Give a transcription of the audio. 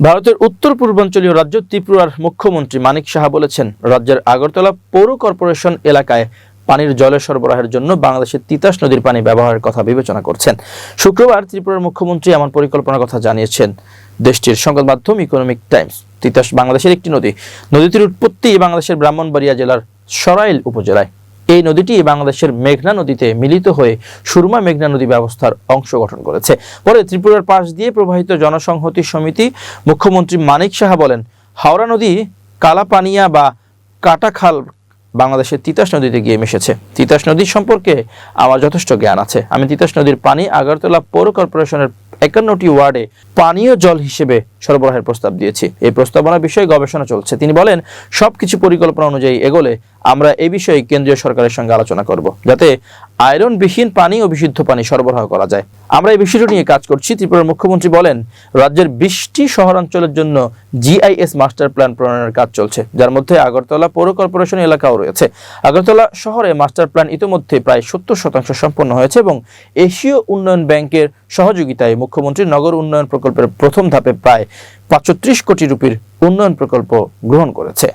ভারতের উত্তর পূর্বাঞ্চলীয় রাজ্য ত্রিপুরার মুখ্যমন্ত্রী মানিক সাহা বলেছেন, রাজ্যের আগরতলা পৌর কর্পোরেশন এলাকায় পানির জলের সরবরাহের জন্য বাংলাদেশের তিতাস নদীর পানি ব্যবহারের কথা বিবেচনা করছেন। শুক্রবার ত্রিপুরার মুখ্যমন্ত্রী এমন পরিকল্পনার কথা জানিয়েছেন। দেশটির সংবাদ মাধ্যম ইকোনমিক টাইমস তিতাস বাংলাদেশের একটি নদী। নদীটির উৎপত্তি বাংলাদেশের ব্রাহ্মণবাড়িয়া জেলার সরাইল উপজেলায়। এই নদীটি বাংলাদেশের মেঘনা নদীতে মিলিত হয়ে সুরমা মেঘনা নদী ব্যবস্থার অংশ গঠন করেছে। পরে ত্রিপুরার পাশ দিয়ে প্রবাহিত জনসংহতি সমিতি মুখ্যমন্ত্রী মানিক সাহা বলেন, হাওড়া নদী কালাপানিয়া বা কাটাখাল বাংলাদেশের তিতাস নদীতে গিয়ে মিশেছে। তিতাস নদী সম্পর্কে আমার যথেষ্ট জ্ঞান আছে। আমি তিতাস নদীর পানি আগরতলা পৌর কর্পোরেশনের একান্নটি ওয়ার্ডে পানীয় জল হিসেবে সরবরাহের প্রস্তাব দিয়েছি। এই প্রস্তাবনা বিষয়ে গবেষণা চলছে। তিনি বলেন, সবকিছু পরিকল্পনা অনুযায়ী এগোলে আমরা এই বিষয়ে কেন্দ্রীয় সরকারের সঙ্গে আলোচনা করব, যাতে আয়রন আয়রনবিহীন পানি ও বিশুদ্ধ পানি সরবরাহ করা যায়। আমরা এই বিষয়টি নিয়ে কাজ করছি। ত্রিপুরার মুখ্যমন্ত্রী বলেন, রাজ্যের বিশটি শহরাঞ্চলের জন্য জিআইএস মাস্টার প্ল্যান প্রণয়নের কাজ চলছে, যার মধ্যে আগরতলা পৌর কর্পোরেশন এলাকাও রয়েছে। আগরতলা শহরে মাস্টার প্ল্যান ইতিমধ্যে প্রায় সত্তর শতাংশ সম্পন্ন হয়েছে এবং এশীয় উন্নয়ন ব্যাংকের সহযোগিতায় মুখ্যমন্ত্রী নগর উন্নয়ন প্রকল্পের প্রথম ধাপে প্রায় পাঁচত্রিশ কোটি রুপির উন্নয়ন প্রকল্প গ্রহণ করেছে।